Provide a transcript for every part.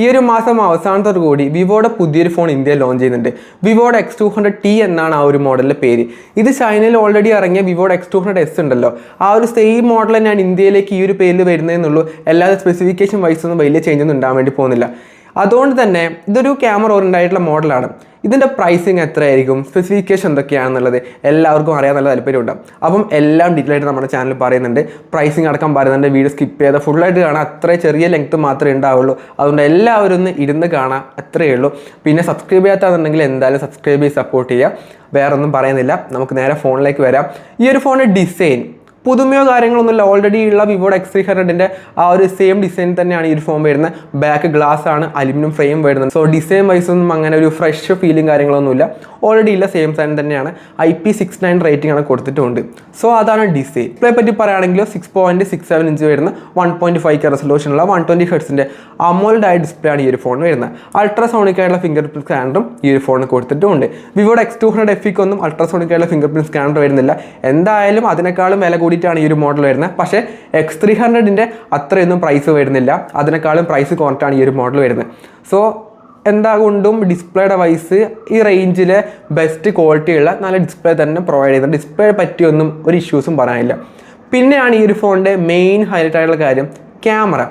ഈ ഒരു മാസം അവസാനത്തോടു കൂടി വിവോയുടെ പുതിയൊരു ഫോൺ ഇന്ത്യ ലോഞ്ച് ചെയ്യുന്നുണ്ട്. വിവോയുടെ എക്സ് ടു ഹൺഡ്രഡ് ടി എന്നാണ് ആ ഒരു മോഡലിന്റെ പേര്. ഇത് ചൈനയിൽ ഓൾറെഡി ഇറങ്ങിയ വിവോയുടെ എക്സ് ടു ഹൺഡ്രഡ് എസ് ഉണ്ടല്ലോ. ആ ഒരു സെയിം മോഡൽ തന്നെയാണ് ഇന്ത്യയിലേക്ക് ഈ ഒരു പേരിൽ വരുന്നതെന്നുള്ളൂ. എല്ലാ സ്പെസിഫിക്കേഷൻ വൈസ് ഒന്നും വലിയ ചേഞ്ച് ഒന്നും ഉണ്ടാകാൻ വേണ്ടി പോകുന്നില്ല. അതുകൊണ്ട് തന്നെ ഇതൊരു ക്യാമറ ഓറിയന്റ് ആയിട്ടുള്ള മോഡലാണ് ഇതിന്റെ പ്രൈസിങ് എത്രയായിരിക്കും? സ്പെസിഫിക്കേഷൻ എന്തൊക്കെയാണെന്നുള്ളത് എല്ലാവർക്കും അറിയാൻ നല്ല താല്പര്യമുണ്ടാകും അപ്പം എല്ലാം ഡീറ്റെയിൽ ആയിട്ട് നമ്മുടെ ചാനൽ പറയുന്നുണ്ട്. പ്രൈസിങ് അടക്കം പറയുന്നുണ്ട്. വീഡിയോ സ്കിപ്പ് ചെയ്ത് ഫുള്ളായിട്ട് കാണാം അത്ര ചെറിയ ലെങ്ത് മാത്രമേ ഉണ്ടാവുള്ളൂ. അതുകൊണ്ട് എല്ലാവരും ഒന്ന് ഇരുന്ന് കാണാം അത്രയേ ഉള്ളൂ. പിന്നെ സബ്സ്ക്രൈബ് ചെയ്യാത്തതെന്നുണ്ടെങ്കിൽ എന്തായാലും സബ്സ്ക്രൈബ് ചെയ്ത് സപ്പോർട്ട് ചെയ്യുക. വേറൊന്നും പറയുന്നില്ല. നമുക്ക് നേരെ ഫോണിലേക്ക് വരാം. ഈ ഒരു ഫോണിന്റെ ഡിസൈൻ പുതുമയോ കാര്യങ്ങളൊന്നുമില്ല. ഓൾറെഡി ഉള്ള വിവോയുടെ എക്സ് ത്രീ ഹൺഡ്രഡിന്റെ ആ ഒരു സെയിം ഡിസൈൻ തന്നെയാണ് ഈ ഒരു ഫോൺ വരുന്നത്. ബാക്ക് ഗ്ലാസ് ആണ് അലുമിനിയം ഫ്രെയിം വരുന്നത്. സോ ഡിസൈൻ വൈസ് ഒന്നും അങ്ങനെ ഒരു ഫ്രഷ് ഫീലിംഗ് കാര്യങ്ങളൊന്നുമില്ല. ഓൾറെഡി ഉള്ള സെയിം സാധനം തന്നെയാണ്. I P six nine rating ആണ് കൊടുത്തിട്ടുണ്ട്. സോ അതാണ് ഡിസൈൻ ഡിസ്പ്ലേ പറ്റി പറയുകയാണെങ്കിൽ six point six seven inch വരുന്ന വൺ പോയിന്റ് ഫൈവ് കെ റെസൊല്യൂഷനുള്ള വൺ ട്വന്റി ഹെഡ്സിന്റെ അമോൾഡ് ആയ ഡിസ്പ്ലേ ആണ് ഈ ഒരു ഫോൺ വരുന്നത്. അൾട്രാസോണിക് ആയിട്ടുള്ള ഫിംഗർ പ്രിന്റ് സ്കാനറും ഈ ഒരു ഫോണിന് കൊടുത്തിട്ടുണ്ട്. വിവോയുടെ എക്സ് ടു ഹൺഡ്രഡ് എഫ് ഒന്നും അൾട്രാസോണിക് ആയിട്ടുള്ള ഫിംഗർ പ്രിന്റ് സ്കാനർ വരുന്നില്ല. എന്തായാലും അതിനേക്കാളും വില കൂടിയിട്ടാണ് ഈ ഒരു മോഡൽ വരുന്നത്. പക്ഷേ എക്സ് ത്രീ ഹൺഡ്രഡിന്റെ അത്രയൊന്നും പ്രൈസ് വരുന്നില്ല. അതിനേക്കാളും പ്രൈസ് കുറഞ്ഞിട്ടാണ് ഈ ഒരു മോഡൽ വരുന്നത്. സോ എന്താ കൊണ്ടും ഡിസ്പ്ലേയുടെ വൈസ് ഈ റേഞ്ചിലെ ബെസ്റ്റ് ക്വാളിറ്റിയുള്ള നല്ല ഡിസ്പ്ലേ തന്നെ പ്രൊവൈഡ് ചെയ്യുന്നത് ഡിസ്പ്ലേ പറ്റിയൊന്നും ഒരു ഇഷ്യൂസും പറയാനില്ല. പിന്നെയാണ് ഈ ഒരു ഫോണിന്റെ മെയിൻ ഹൈലൈറ്റ് ആയിട്ടുള്ള കാര്യം ക്യാമറ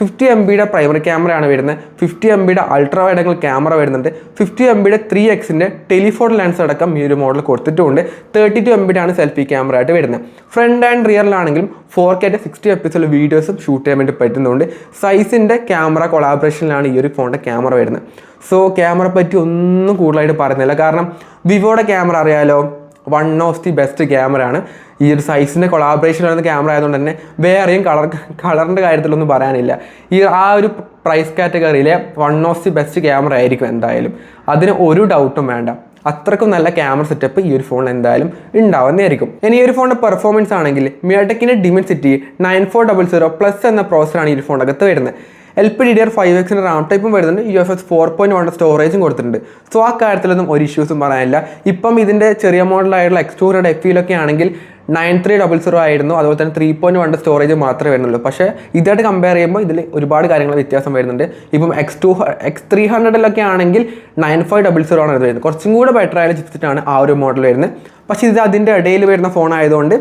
ഫിഫ്റ്റി എം ബിയുടെ പ്രൈമറി ക്യാമറയാണ് വരുന്നത്. ഫിഫ്റ്റി എം ബിയുടെ അൾട്രാ വൈഡ് ആംഗിൾ ക്യാമറ വരുന്നുണ്ട്. ഫിഫ്റ്റി എം ബിയുടെ ത്രീ എക്സിന്റെ ടെലിഫോൺ ലെൻസ് അടക്കം ഈ ഒരു മോഡൽ കൊടുത്തിട്ടുണ്ട്. തേർട്ടി ടു എം ബിയുടെ ആണ് സെൽഫി ക്യാമറ ആയിട്ട് വരുന്നത്. ഫ്രണ്ട് ആൻഡ് റിയറിലാണെങ്കിലും ഫോർ കെന്റെ സിക്സ്റ്റി എപ്പിസോഡ് വീഡിയോസും ഷൂട്ട് ചെയ്യാൻ വേണ്ടി പറ്റുന്നുണ്ട്. സൈസിന്റെ ക്യാമറ കൊളാബറേഷനിലാണ് ഈ ഒരു ഫോണിന്റെ ക്യാമറ വരുന്നത്. സോ ക്യാമറ പറ്റി ഒന്നും കൂടുതലായിട്ട് പറയുന്നില്ല. കാരണം വിവോയുടെ ക്യാമറ അറിയാലോ? One of the best camera ആണ്. ഈ ഒരു സൈസിന്റെ കൊളാബറേഷൻ വരുന്ന ക്യാമറ ആയതുകൊണ്ട് തന്നെ വേറെയും കളർ കളറിന്റെ കാര്യത്തിലൊന്നും പറയാനില്ല. ഈ ആ ഒരു price കാറ്റഗറിയിലെ one of the best camera ആയിരിക്കും എന്തായാലും. അതിന് ഒരു ഡൗട്ടും വേണ്ട. അത്രക്കും നല്ല ക്യാമറ സെറ്റപ്പ് ഈ ഒരു ഫോണിൽ എന്തായാലും ഉണ്ടാവുന്നതായിരിക്കും. ഇനി ഈ ഒരു ഫോണിന്റെ പെർഫോമൻസ് ആണെങ്കിൽ മിയടെക്കിന്റെ Dimensity nine four double zero plus എന്ന പ്രോസറാണ് ഈ ഒരു ഫോണിനകത്ത് വരുന്നത്. L P D D R five എക്സിന്റെ റാം ടൈപ്പും വരുന്നുണ്ട്. U F S four point one സ്റ്റോറേജും കൊടുത്തിട്ടുണ്ട്. സോ ആ കാര്യത്തിലൊന്നും ഒരു ഇഷ്യൂസും പറയാനില്ല. ഇപ്പം ഇതിന്റെ ചെറിയ മോഡലായിട്ടുള്ള എക്സ് ടു ഹൺഡ്രഡ് എഫ് ഇയിലൊക്കെ ആണെങ്കിൽ നയൻ ത്രീ ഡബിൾ സീറോ ആയിരുന്നു. അതുപോലെ തന്നെ ത്രീ പോയിന്റ് വൺ സ്റ്റോറേജ് മാത്രമേ വരുന്നുള്ളൂ. പക്ഷേ ഇതായിട്ട് കമ്പയർ ചെയ്യുമ്പോൾ ഇതിൽ ഒരുപാട് കാര്യങ്ങൾ വ്യത്യാസം വരുന്നുണ്ട്. ഇപ്പം എക്സ് ടു എക്സ് ത്രീ ഹൺഡ്രഡിലൊക്കെ ആണെങ്കിൽ നയൻ ഫൈവ് ഡബിൾ സീറോ ആണ് ഇത് വരുന്നത്. കുറച്ചും കൂടെ ബെറ്റർ ആയ ചിപ്സിറ്റാണ് ആ ഒരു മോഡൽ വരുന്നത്. പക്ഷേ ഇത് അതിന്റെ ഇടയിൽ വരുന്ന ഫോൺ ആയതുകൊണ്ട്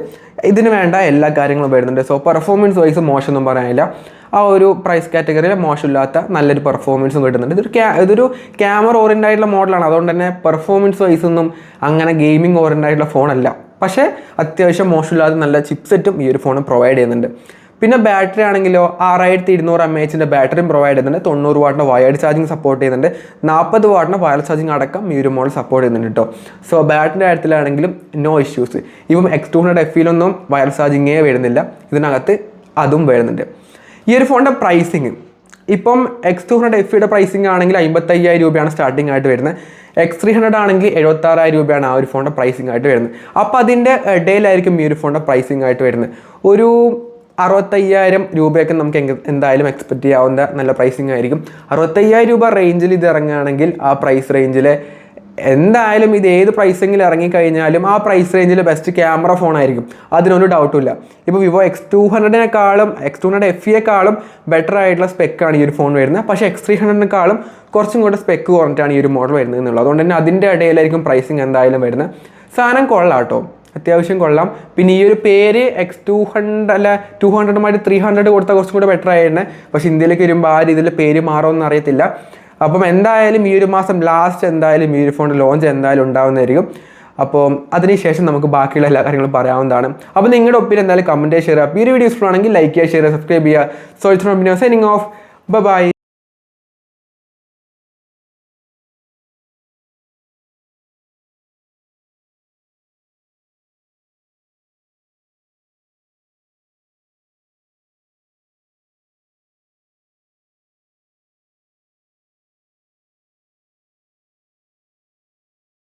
ഇതിന് വേണ്ട എല്ലാ കാര്യങ്ങളും വരുന്നുണ്ട്. സോ പെർഫോമൻസ് വൈസ് മോശമൊന്നും പറയാനില്ല. ആ ഒരു പ്രൈസ് കാറ്റഗറിയിൽ മോശമില്ലാത്ത നല്ലൊരു പെർഫോമൻസും കിട്ടുന്നുണ്ട്. ഇതൊരു ക്യാ ഇതൊരു ക്യാമറ ഓറിയന്റ് ആയിട്ടുള്ള മോഡലാണ് അതുകൊണ്ട് തന്നെ പെർഫോമൻസ് വൈസ് ഒന്നും അങ്ങനെ ഗെയിമിംഗ് ഓറിയന്റ് ആയിട്ടുള്ള ഫോണല്ല പക്ഷേ അത്യാവശ്യം മോശമില്ലാതെ നല്ല ചിപ്സെറ്റും ഈ ഒരു ഫോൺ പ്രൊവൈഡ് ചെയ്യുന്നുണ്ട്. പിന്നെ ബാറ്ററി ആണെങ്കിലോ ആറായിരത്തി ഇരുന്നൂറ് എം എച്ചിന്റെ ബാറ്ററിയും പ്രൊവൈഡ് ചെയ്യുന്നുണ്ട്. തൊണ്ണൂറ് വാട്ടിന്റെ വയർഡ് ചാർജിങ് സപ്പോർട്ട് ചെയ്യുന്നുണ്ട്. നാൽപ്പത് വാട്ടിന്റെ വയർ ചാർജിങ് അടക്കം ഈ ഒരു മോഡൽ സപ്പോർട്ട് ചെയ്യുന്നുണ്ട് കേട്ടോ സോ ബാറ്ററിന്റെ കാര്യത്തിലാണെങ്കിലും നോ ഇഷ്യൂസ് ഇപ്പം എക്സ് ടു ഹൺഡ്രഡ് എഫിലൊന്നും വയർ ചാർജിങ്ങേ വരുന്നില്ല. ഇതിനകത്ത് അതും വരുന്നുണ്ട്. ഈ ഒരു ഫോണിന്റെ പ്രൈസിങ് ഇപ്പം എക്സ് ടു ഹൺഡ്രഡ് എഫ് ഇയുടെ പ്രൈസിംഗ് ആണെങ്കിൽ അമ്പത്തയ്യായിരം രൂപയാണ് സ്റ്റാർട്ടിംഗ് ആയിട്ട് വരുന്നത്. എക്സ് ത്രീ ഹൺഡ്രഡ് ആണെങ്കിൽ എഴുപത്താറായിരം രൂപയാണ് ആ ഒരു ഫോണിന്റെ പ്രൈസിംഗ് ആയിട്ട് വരുന്നത്. അപ്പോൾ അതിന്റെ ഇടയിലായിരിക്കും ഈ ഒരു ഫോണിന്റെ പ്രൈസിംഗ് ആയിട്ട് വരുന്നത്. ഒരു അറുപത്തയ്യായിരം രൂപയൊക്കെ നമുക്ക് എന്തായാലും എക്സ്പെക്റ്റ് ചെയ്യാവുന്ന നല്ല പ്രൈസിംഗ് ആയിരിക്കും. അറുപത്തയ്യായിരം രൂപ റേഞ്ചിൽ ഇത് ഇറങ്ങുകയാണെങ്കിൽ ആ പ്രൈസ് റേഞ്ചിൽ എന്തായാലും ഇത് ഏത് പ്രൈസിങ്ങിൽ ഇറങ്ങിക്കഴിഞ്ഞാലും ആ പ്രൈസ് റേഞ്ചിൽ ബെസ്റ്റ് ക്യാമറ ഫോൺ ആയിരിക്കും. അതിനൊരു ഡൗട്ടും ഇല്ല. ഇപ്പോൾ വിവോ എക്സ് ടു ഹൺഡ്രഡിനേക്കാളും എക്സ് ടു ഹൺഡ്രഡ് എഫ് ഇയേക്കാളും ബെറ്റർ ആയിട്ടുള്ള സ്പെക്കാണ് ഈ ഒരു ഫോൺ വരുന്നത്. പക്ഷേ എക്സ് ത്രീ ഹൺഡ്രഡിനേക്കാളും കുറച്ചും കൂടെ സ്പെക്ക് കുറഞ്ഞിട്ടാണ് ഈ ഒരു മോഡൽ വരുന്നത് എന്നുള്ളത്. അതുകൊണ്ട് തന്നെ അതിന്റെ ഇടയിലായിരിക്കും പ്രൈസിങ് എന്തായാലും വരുന്നത്. സാധനം കൊള്ളാം കേട്ടോ അത്യാവശ്യം കൊള്ളാം. പിന്നെ ഈ ഒരു പേര് എക്സ് ടു ഹൺഡ്രഡ് അല്ല ടു ഹൺഡ്രഡുമായിട്ട് ത്രീ ഹൺഡ്രഡ് കൊടുത്താൽ കുറച്ചും കൂടെ ബെറ്റർ ആയിരുന്നു. പക്ഷേ ഇന്ത്യയിലേക്ക് വരുമ്പോൾ ആ രീതിയിൽ പേര് മാറുമെന്ന് അറിയത്തില്ല. അപ്പം എന്തായാലും ഈ ഒരു മാസം ലാസ്റ്റ് എന്തായാലും ഈ ഒരു ഫോൺ ലോഞ്ച് എന്തായാലും ഉണ്ടാവുന്നതായിരിക്കും. അപ്പോൾ അതിനുശേഷം നമുക്ക് ബാക്കിയുള്ള എല്ലാ കാര്യങ്ങളും പറയാവുന്നതാണ്. അപ്പോൾ നിങ്ങളുടെ ഒപ്പിൽ എന്തായാലും കമന്റ് ഷെയർ ചെയ്യുക ഈ ഒരു വീഡിയോ ഇഷ്ടമാണെങ്കിൽ ലൈക്ക് ചെയ്യുക ഷെയർ സബ്സ്ക്രൈബ് ചെയ്യുക so it's signing off bye